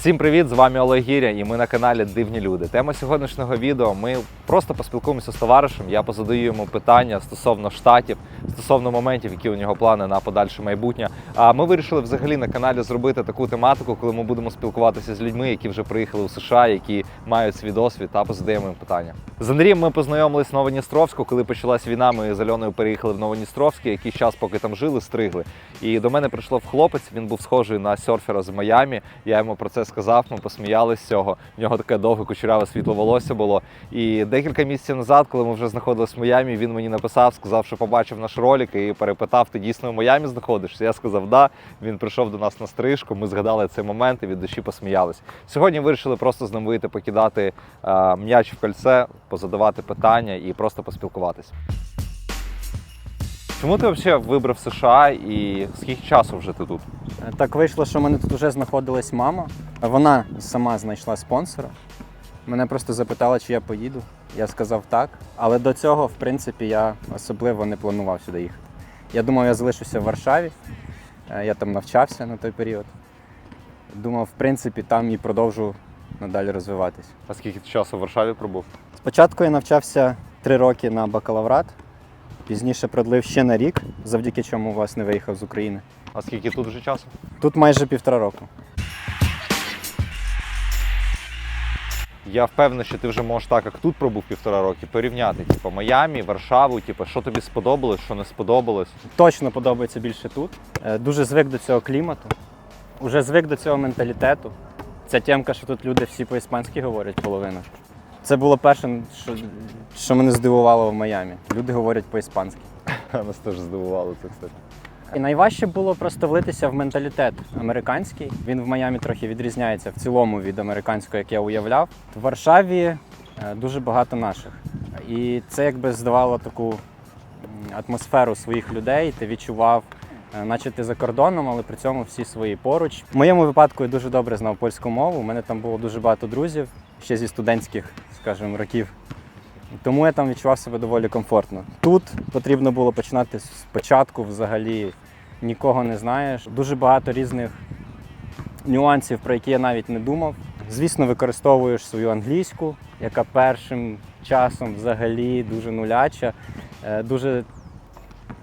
Всім привіт! З вами Олег Гіря, і ми на каналі Дивні Люди. Тема сьогоднішнього відео. Ми просто поспілкуємося з товаришем. Я позадаю йому питання стосовно штатів, стосовно моментів, які у нього плани на подальше майбутнє. А ми вирішили взагалі на каналі зробити таку тематику, коли ми будемо спілкуватися з людьми, які вже приїхали у США, які мають свій досвід та позадаємо їм питання. З Андрієм ми познайомились в Новодністровську, коли почалась війна. Ми з Альоною переїхали в Новодністровський, якийсь час, поки там жили, стригли. І до мене прийшов хлопець. Він був схожий на серфера з Майамі. Я йому про це сказав. Ми посміялись з цього. В нього таке довге кучеряве світло волосся було. І декілька місяців назад, коли ми вже знаходились в Майамі, він мені написав, сказав, що побачив наш ролик і перепитав: ти дійсно в Майамі знаходишся? Я сказав, да. Він прийшов до нас на стрижку. Ми згадали цей момент і від душі посміялись. Сьогодні вирішили просто з ним вийти, покидати е, м'яч в кольце, позадавати питання і просто поспілкуватись. Чому ти взагалі вибрав США і скільки часу вже ти тут? Так вийшло, що в мене тут вже знаходилась мама. Вона сама знайшла спонсора. Мене просто запитала, чи я поїду. Я сказав так. Але до цього, в принципі, я особливо не планував сюди їхати. Я думав, я залишуся в Варшаві. Е, Я там навчався на той період. Думав, в принципі, там і продовжу надалі розвиватись. А скільки ти часу в Варшаві пробув? Спочатку я навчався три роки на бакалаврат, пізніше продлив ще на рік, завдяки чому власне виїхав з України. А скільки тут вже часу? Тут майже півтора року. Я впевнений, що ти вже можеш так, як тут пробув півтора роки, порівняти. Типу Майамі, Варшаву, типу, що тобі сподобалось, що не сподобалось. Точно подобається більше тут. Е, Дуже звик до цього клімату, уже звик до цього менталітету. Ця тємка, що тут люди всі по-іспанськи говорять половина. Це було перше, що, що мене здивувало в Майамі. Люди говорять по-іспанськи. Нас теж здивувало це, кстати. І найважче було просто влитися в менталітет американський. Він в Майамі трохи відрізняється в цілому від американського, як я уявляв. В Варшаві е, дуже багато наших. І це якби здавало таку атмосферу своїх людей. Ти відчував, е, наче ти за кордоном, але при цьому всі свої поруч. В моєму випадку я дуже добре знав польську мову. У мене там було дуже багато друзів ще зі студентських, скажімо, років. Тому я там відчував себе доволі комфортно. Тут потрібно було починати спочатку взагалі нікого не знаєш. Дуже багато різних нюансів, про які я навіть не думав. Звісно, використовуєш свою англійську, яка першим часом взагалі дуже нуляча, Е, дуже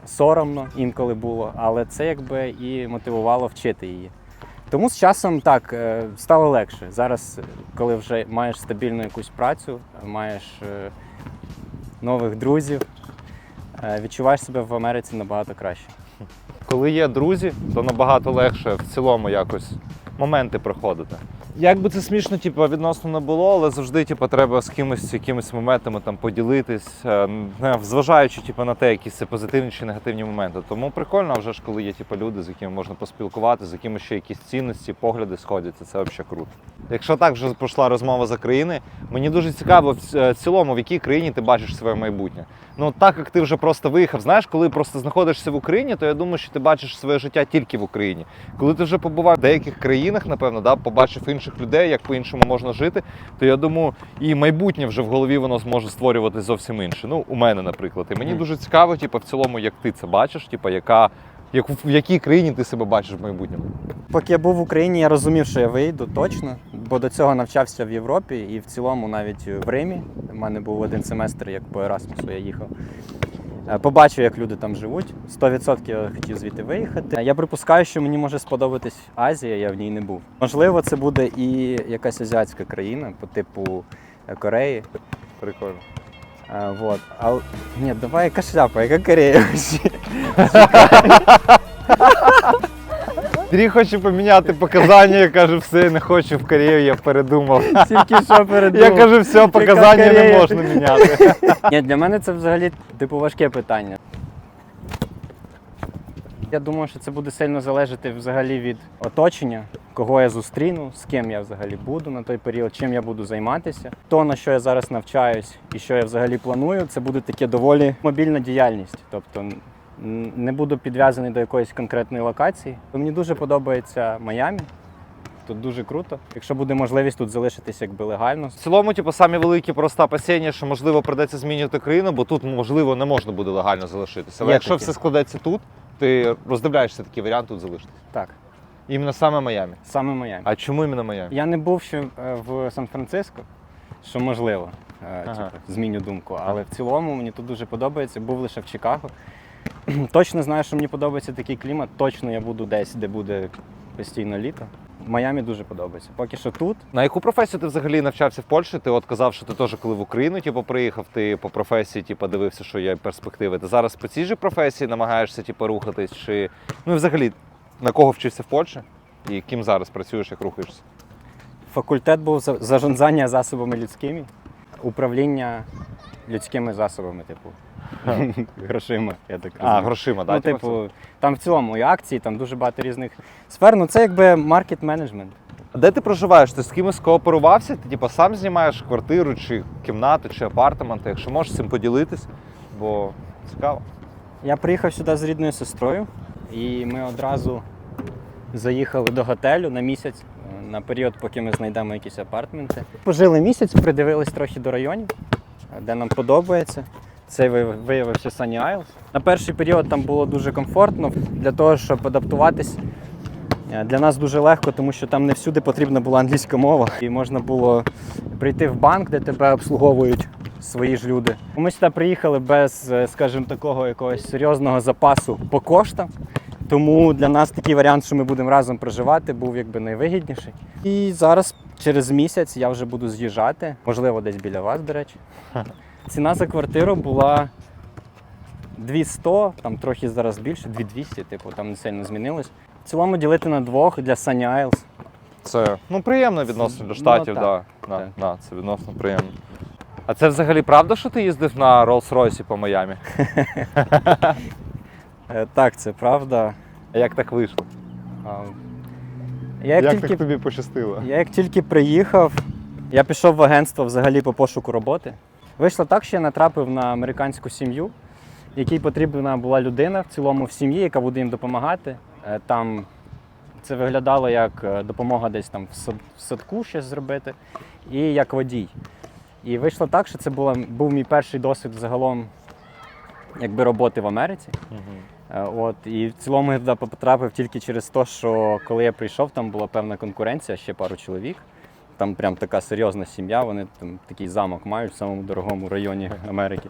соромно інколи було, але це якби і мотивувало вчити її. Тому з часом так е, стало легше. Зараз, е, коли вже маєш стабільну якусь працю, маєш е, нових друзів, відчуваєш себе в Америці набагато краще. Коли є друзі, то набагато легше в цілому якось моменти проходити. Як би це смішно, типу, відносно не було, але завжди типу, треба з кимось якимись моментами там поділитись, е, зважаючи типу, на те, якісь це позитивні чи негативні моменти. Тому прикольно вже ж, коли є типу, люди, з якими можна поспілкуватися, з якими ще якісь цінності, погляди сходяться. Це взагалі круто. Якщо так вже пройшла розмова за країни, мені дуже цікаво е, в цілому, в якій країні ти бачиш своє майбутнє. Ну так як ти вже просто виїхав, знаєш, коли просто знаходишся в Україні, то я думаю, що ти бачиш своє життя тільки в Україні. Коли ти вже побував в деяких країнах, напевно, да, побачив інших людей, як по-іншому можна жити, то я думаю, і майбутнє вже в голові воно зможе створювати зовсім інше. Ну, у мене, наприклад. І мені дуже цікаво, типу, в цілому, як ти це бачиш, типу, яка, як, в якій країні ти себе бачиш в майбутньому. Поки я був в Україні, я розумів, що я вийду точно, бо до цього навчався в Європі і в цілому навіть в Римі. У мене був один семестр, як по Ерасмусу я їхав. Е, Побачив, як люди там живуть. 100% я хотів звідти виїхати. Я припускаю, що мені може сподобатись Азія, я в ній не був. Можливо, це буде і якась азіатська країна по типу е, Кореї. Прикольно. А, вот. А, ні, давай яка шляпа, яка Корея? Андрій хоче поміняти показання, я кажу, все, не хочу в Корею, я передумав. Тільки що передумав. Я кажу, все, показання не можна міняти. Ні, для мене це взагалі типу важке питання. Я думаю, що це буде сильно залежати взагалі від оточення, кого я зустріну, з ким я взагалі буду на той період, чим я буду займатися. То, на що я зараз навчаюсь і що я взагалі планую, це буде таке доволі мобільна діяльність. Тобто не буду підв'язаний до якоїсь конкретної локації. Мені дуже подобається Майамі. Тут дуже круто. Якщо буде можливість тут залишитись якби легально, В цілому, типу, самі великі просто опасіння, що можливо придеться змінювати країну, бо тут можливо не можна буде легально залишитися. Але Є якщо таке. все складеться тут, ти роздивляєшся такий варіант тут залишитися. Так. Іменно саме Майамі. Саме Майамі. А чому іменно Майамі? Я не був ще е, в Сан-Франциско, що можливо, е, Ага. типу, зміню думку. Але в цілому мені тут дуже подобається. Був лише в Чикаго. Точно знаю, що мені подобається такий клімат. Точно я буду десь, де буде постійно літо. Майамі дуже подобається. Поки що тут. На яку професію ти взагалі навчався в Польщі? Ти от казав, що ти теж коли в Україну типу, приїхав, ти по професії типу, дивився, що є перспективи. Ти зараз по цій же професії намагаєшся типу, рухатись? Чи ну і взагалі на кого вчився в Польщі? І ким зараз працюєш, як рухаєшся? Факультет був за- зажонзання засобами людськими, управління людськими засобами, типу. Грошима, я так А, грошима, да? Ну, типу, типу, там в цілому і акції, там дуже багато різних сфер. Ну це якби маркет менеджмент. А Де ти проживаєш? Ти з кимось кооперувався? Ти типу, сам знімаєш квартиру, чи кімнату, чи апартаменти? Якщо можеш цим поділитись, бо цікаво. Я приїхав сюди з рідною сестрою, і ми одразу заїхали до готелю на місяць, е, на період, поки ми знайдемо якісь апартменти. Пожили місяць, придивились трохи до районів, де нам подобається. Це виявився Sunny Isles. На перший період там було дуже комфортно для того, щоб адаптуватись. е, Для нас дуже легко, тому що там не всюди потрібна була англійська мова, і можна було прийти в банк, де тебе обслуговують свої ж люди. Ми сюди приїхали без, е, скажімо, такого якогось серйозного запасу по коштам. Тому для нас такий варіант, що ми будемо разом проживати, був якби найвигідніший. І зараз, через місяць, я вже буду з'їжджати, можливо, десь біля вас, до речі. Ціна за квартиру була 200, там трохи зараз більше, 2200, типу, там не сильно змінилось. В цілому ділити на двох для Sunny Isles. Це ну приємно відносно Ну, до штатів, так, да. Да, так. да, це відносно приємно. А це взагалі правда, що ти їздив на Rolls-Royce по Майамі? Е, Так, це правда. А як так вийшло? А, Я як, тільки тобі пощастило? Я як тільки приїхав, я пішов в агентство взагалі по пошуку роботи. Вийшло так, що я натрапив на американську сім'ю, якій потрібна була людина в цілому в сім'ї, яка буде їм допомагати. Е, Там це виглядало як е, допомога десь там в садку щось зробити, і як водій. І вийшло так, що це була, був мій перший досвід загалом якби роботи в Америці. Е, От, і в цілому я туди потрапив тільки через те, що коли я прийшов, там була певна конкуренція, ще пару чоловік. Там прям така серйозна сім'я, вони там такий замок мають в самому дорогому районі Америки,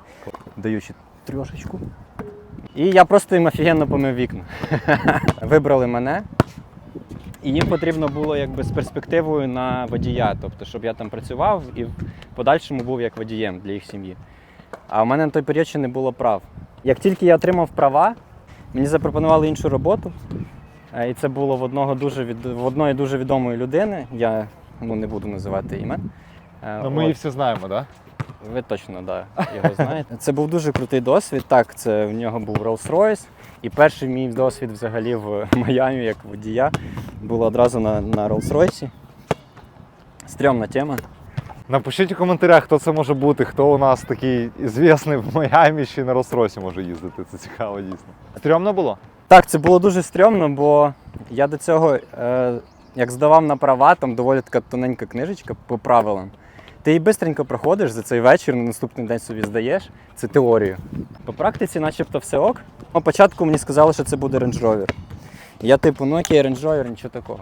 даючи трьошечку. І я просто їм офігенно помив вікна. Вибрали мене, і їм потрібно було якби з перспективою на водія, тобто, щоб я там працював і в подальшому був як водієм для їх сім'ї. А в мене на той період ще не було прав. Як тільки я отримав права, Мені запропонували іншу роботу. Е, І це було в одного дуже від... в одної дуже відомої людини. Я ну, не буду називати імен. Ну ми її всі знаємо, так? Ви точно да, його знаєте. Це був дуже крутий досвід. Так, це в нього був Rolls-Royce. І перший мій досвід взагалі в Майамі як водія було одразу на, на Rolls-Royce. Стрьомна тема. Напишіть у коментарях, хто це може бути, хто у нас такий звісний в Майамі ще на Rolls-Royce може їздити. Це цікаво дійсно. Стрьомно було? Так, це було дуже стрьомно, бо я до цього, е, як здавав на права, там доволі така тоненька книжечка по правилам. Ти її швидко проходиш за цей вечір, на наступний день собі здаєш. Це теорію. По практиці, начебто, все ок. Ну, Спочатку мені сказали, що це буде Range Rover. Я, типу, ну окей, Range Rover, нічого такого.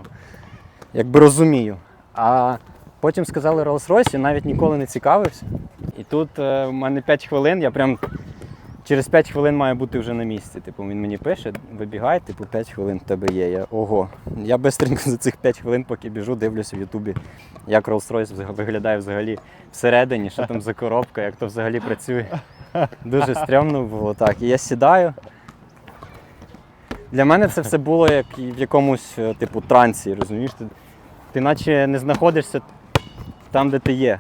Якби розумію. А потім сказали Rolls-Royce, навіть ніколи не цікавився. І тут е, в мене 5 хвилин, я прям Через 5 хвилин має бути вже на місці. Типу, він мені пише, вибігай, типу, 5 хвилин в тебе є. Я ого. Я швидко за цих 5 хвилин, поки біжу, дивлюся в Ютубі, як Rolls-Royce виглядає взагалі всередині, що там за коробка, як то взагалі працює. Дуже стрьомно було так. І я сідаю. Для мене це все було як в якомусь е, типу трансі, розумієш? Ти наче не знаходишся там, де ти є.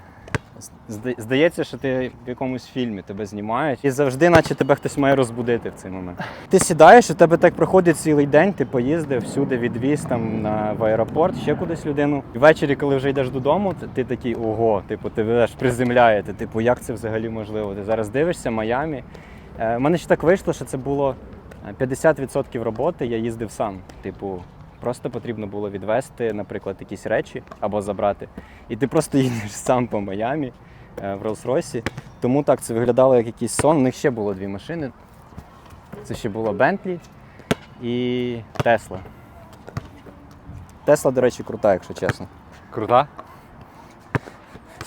Здається, що ти в якомусь фільмі тебе знімають, і завжди, наче тебе хтось має розбудити в цей момент. Ти сідаєш, в тебе так проходить цілий день, ти поїздив всюди, відвіз там на в аеропорт, ще кудись людину. І ввечері, коли вже йдеш додому, ти, такий ого, типу, тебе аж приземляє. Ти, типу, як це взагалі можливо? Ти зараз дивишся Майамі. Е, У мене ще так вийшло, що це було е, 50% роботи, я їздив сам. Типу, Просто потрібно було відвести, наприклад, якісь речі або забрати. І ти просто їдеш сам по Майамі е, в Rolls-Royce. Тому так це виглядало як якийсь сон. У них ще було дві машини. Це ще було Bentley і Тесла. Тесла, до речі, крута, якщо чесно. Крута?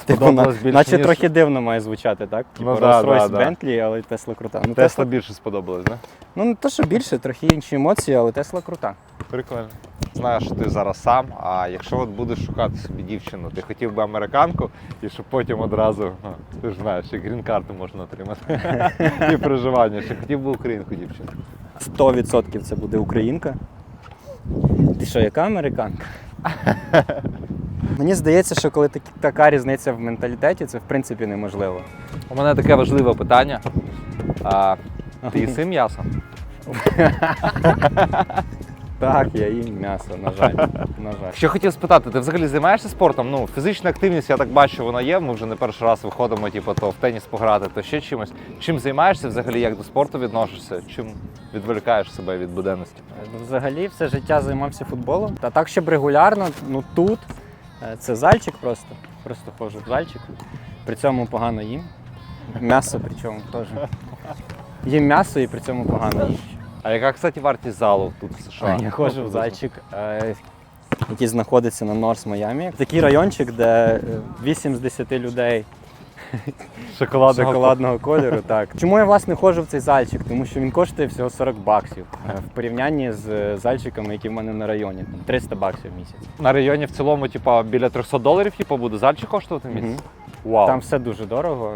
Типу, на- більше, наче ніж- трохи дивно має звучати, так? Типу Ну да, Rolls-Royce, да, да. Bentley, але Тесла крута. Ну, Тесла більше сподобалось, не? Ну, не то, що більше, трохи інші емоції, але Тесла крута. Прикольно. Знаю, що ти зараз сам, а якщо от будеш шукати собі дівчину, ти хотів би американку, і щоб потім одразу, ну, ти ж знаєш, і грін-карту можна отримати. і проживання. Чи хотів би українку дівчину? 100% це буде українка. Ти що, яка американка? Мені здається, що коли такі- така різниця в менталітеті, це в принципі неможливо. У мене таке важливе питання. А, ти їси м'ясо? Так, я їм м'ясо, на жаль. На жаль. Що хотів спитати, ти взагалі займаєшся спортом? Ну, фізична активність, я так бачу, вона є. Ми вже не перший раз виходимо, типу, то в теніс пограти, то ще чимось. Чим займаєшся взагалі, як до спорту відносишся? Чим відволікаєш себе від буденності? Ну, Взагалі все життя займався футболом. Та так, щоб регулярно, ну тут е, це зальчик просто. Просто ходжу в зальчик. При цьому погано їм. М'ясо причому теж. Їм м'ясо і при цьому погано їм. А яка, кстати, вартість залу тут в США? Я ходжу в зальчик, е, який знаходиться на Норс Майамі. Такий райончик, де е, 8 з 10 людей Шоколадного шоколадного кольору. Так. Чому я власне ходжу в цей зальчик? Тому що він коштує всього 40 баксів е, в порівнянні з е, зальчиками, які в мене на районі. Там 300 баксів в місяць. На районі в цілому, типа, біля 300 доларів, типу, буде зальчик коштувати в місяць? Мгм. Вау. Там все дуже дорого.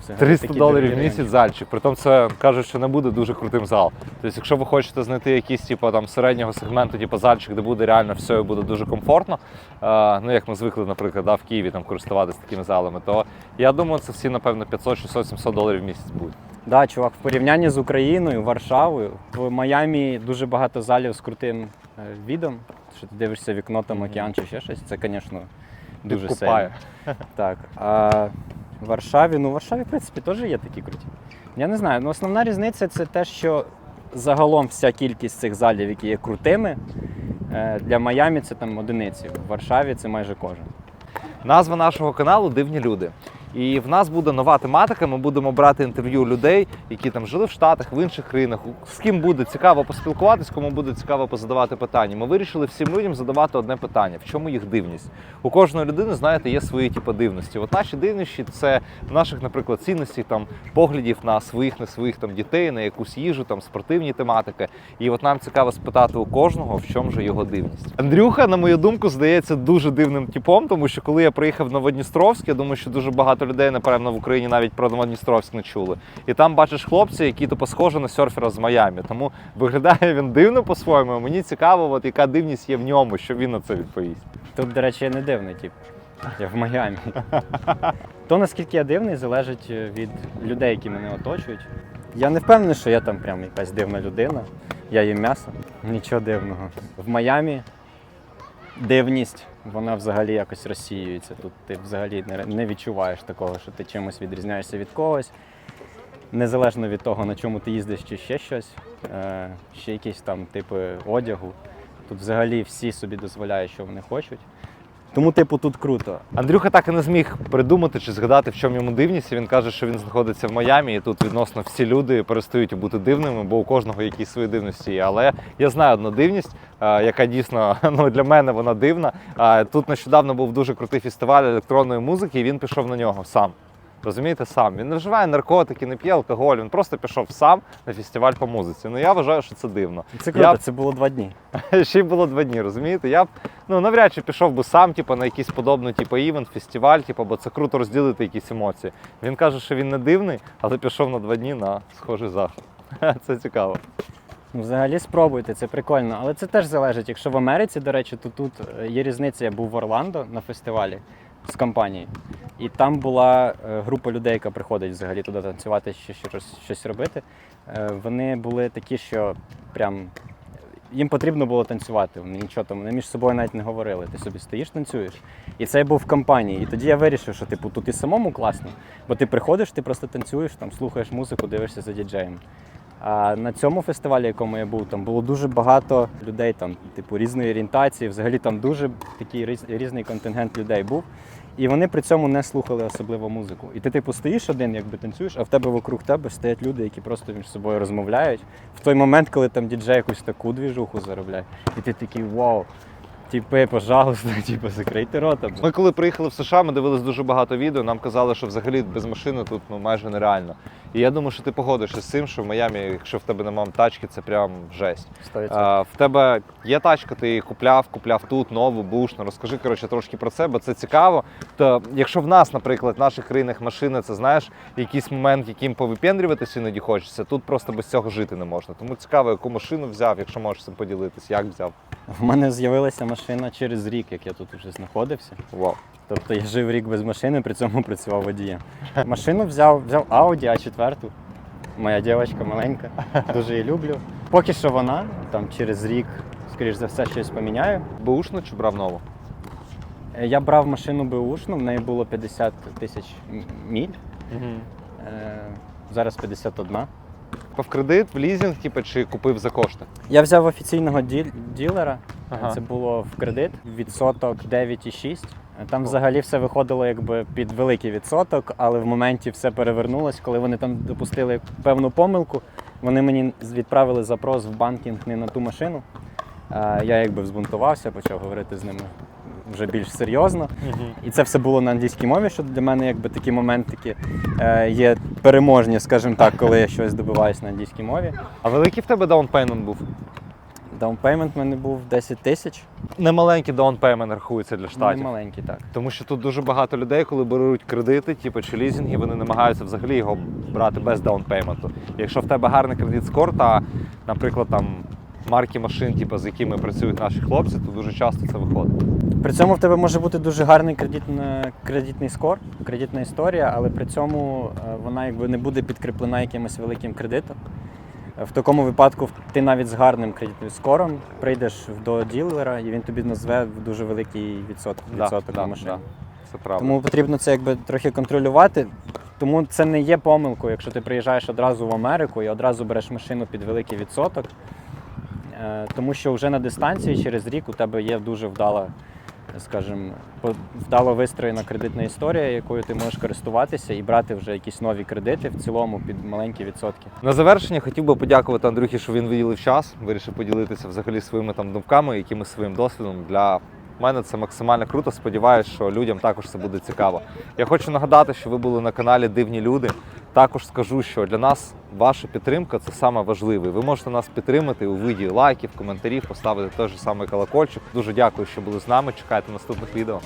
Взагалі 300 доларів в місяць зальчик. Притом це кажуть, що не буде дуже крутим зал. Тобто, якщо ви хочете знайти якийсь типу, там середнього сегменту, типу зальчик, де буде реально все і буде дуже комфортно. е, ну як ми звикли, наприклад, да, в Києві там користуватися такими залами, то я думаю, це всі, напевно, 500, 600, 700 доларів в місяць будуть. Да, чувак, в порівнянні з Україною, Варшавою, в Майамі дуже багато залів з крутим е, відом. Що ти дивишся вікно, там океан чи ще щось. Це, звісно, дуже Підкупає. сильно. Так. А в Варшаві, ну в Варшаві, в принципі, теж є такі круті. Я не знаю. Ну, основна різниця це те, що загалом вся кількість цих залів, які є крутими, е, для Майамі це там одиниці. В Варшаві це майже кожен. Назва нашого каналу Дивні люди. І в нас буде нова тематика. Ми будемо брати інтерв'ю людей, які там жили в Штатах, в інших країнах. З ким буде цікаво поспілкуватись, кому буде цікаво позадавати питання. Ми вирішили всім людям задавати одне питання: в чому їх дивність? У кожної людини, знаєте, є свої типу дивності. От наші дивності це в наших, наприклад, цінностей, там поглядів на своїх, не своїх там дітей, на якусь їжу, там спортивні тематики. І от нам цікаво спитати у кожного, в чому же його дивність. Андрюха, на мою думку, здається дуже дивним типом, тому що коли я приїхав в Новодністровськ, я думаю, що дуже багато людей, напевно, в Україні навіть про Новодністровськ не чули. І там бачиш хлопця, які типу схожі на серфера з Майамі. Тому виглядає він дивно по-своєму. Мені цікаво, от яка дивність є в ньому, що він на це відповість. Тут, до речі, я не дивний, тип. Я в Майамі. То, наскільки я дивний, залежить е, від людей, які мене оточують. Я не впевнений, що я там прям якась дивна людина. Я їм м'ясо. Нічого дивного. В Майамі дивність, вона взагалі якось розсіюється. Тут ти взагалі не, відчуваєш такого, що ти чимось відрізняєшся від когось. Незалежно від того, на чому ти їздиш чи ще щось, е, ще якісь там типи одягу. Тут взагалі всі собі дозволяють, що вони хочуть. Тому, типу, тут круто. Андрюха так і не зміг придумати чи згадати, в чому йому дивність. Він каже, що він знаходиться в Майамі, і тут відносно всі люди перестають бути дивними, бо у кожного якісь свої дивності є. Але я знаю одну дивність, яка дійсно ну, для мене вона дивна. Тут нещодавно був дуже крутий фестиваль електронної музики, і він пішов на нього сам. Розумієте, сам. Він не вживає наркотики, не п'є алкоголь, він просто пішов сам на фестиваль по музиці. Ну я вважаю, що це дивно. Це круто, Я це було два дні. Ще й було два дні, розумієте? Я б ну навряд чи пішов би сам, типу, на якийсь подобний типу, івент, фестиваль, типу, бо це круто розділити якісь емоції. Він каже, що він не дивний, але пішов на два дні на схожий захід. Це цікаво. Ну, взагалі спробуйте, це прикольно. Але це теж залежить. Якщо в Америці, до речі, то тут е, є різниця. Я був в Орландо на фестивалі з компанією. І там була е, група людей, яка приходить взагалі туди танцювати, щось, щось робити. Е, Вони були такі, що прям їм потрібно було танцювати. Вони нічого там вони між собою навіть не говорили. Ти собі стоїш, танцюєш. І це я був в компанії. І тоді я вирішив, що типу тут і самому класно, бо ти приходиш, ти просто танцюєш, там слухаєш музику, дивишся за діджеєм. А на цьому фестивалі, якому я був, там було дуже багато людей, там, типу, різної орієнтації. Взагалі там дуже такий різний контингент людей був. І вони при цьому не слухали особливо музику. І ти, типу, стоїш один, якби танцюєш, а в тебе вокруг тебе стоять люди, які просто між собою розмовляють. В той момент, коли там діджей якусь таку двіжуху заробляє, і ти такий вау. Типи, пожалуйста, типу, закрийте рота. Ми коли приїхали в США, ми дивились дуже багато відео. Нам казали, що взагалі без машини тут ну майже нереально. І я думаю, що ти погодишся з цим, що в Майамі, якщо в тебе немає тачки, це прям жесть. 100%. А, в тебе є тачка, ти її купляв, купляв тут, нову, бушну. Розкажи коротше трошки про це, бо це цікаво. То якщо в нас, наприклад, в наших країнах машина, це знаєш, якийсь момент, яким повипендрюватися іноді хочеться, тут просто без цього жити не можна. Тому цікаво, яку машину взяв, якщо можеш цим поділитися, як взяв. В мене з'явилася машина через рік, як я тут вже знаходився. Вау. Тобто я жив рік без машини, при цьому працював водієм. Машину взяв, взяв Audi A4. Моя дівчинка маленька, дуже її люблю. Поки що вона, там через рік, скоріш за все, щось поміняю. Бушну чи брав нову? Е, Я брав машину беушну, в неї було 50 тисяч міль, е, зараз 51. В кредит, в лізинг, типу, чи купив за кошти? Я взяв офіційного діл- ділера. Ага. Це було в кредит. Відсоток 9,6. Там взагалі все виходило якби під великий відсоток, але в моменті все перевернулось, коли вони там допустили певну помилку. Вони мені відправили запрос в банкінг не на ту машину. Я якби взбунтувався, почав говорити з ними вже більш серйозно. І це все було на англійській мові, що для мене якби такі моментики е, є переможні, скажімо так, коли я щось добиваюсь на англійській мові. А великий в тебе даунпеймент був? Даунпеймент в мене був 10 тисяч. Немаленький даунпеймент рахується для штатів. маленький, так. Тому що тут дуже багато людей, коли беруть кредити, типу чи лізинги, вони намагаються взагалі його брати без даунпейменту. Якщо в тебе гарний кредит скор, та, наприклад, там марки машин, типу, з якими працюють наші хлопці, то дуже часто це виходить. При цьому в тебе може бути дуже гарний кредитна- кредитний скор, кредитна історія, але при цьому е, вона якби не буде підкріплена якимось великим кредитом. В такому випадку ти навіть з гарним кредитним скором прийдеш до ділера, і він тобі назве дуже великий відсоток, відсоток на машину. Це правда. Тому потрібно це якби трохи контролювати. Тому це не є помилкою, якщо ти приїжджаєш одразу в Америку і одразу береш машину під великий відсоток. Е, Тому що вже на дистанції через рік у тебе є дуже вдала, скажімо, вдало вистроєна кредитна історія, якою ти можеш користуватися і брати вже якісь нові кредити в цілому під маленькі відсотки. На завершення хотів би подякувати Андрюхі, що він виділив час, вирішив поділитися взагалі своїми там думками, якимось своїм досвідом. Для мене це максимально круто. Сподіваюсь, що людям також це буде цікаво. Я хочу нагадати, що ви були на каналі Дивні Люди. Також скажу, що для нас ваша підтримка це саме важливе. Ви можете нас підтримати у виді лайків, коментарів, поставити той же самий колокольчик. Дуже дякую, що були з нами. Чекайте наступних відео.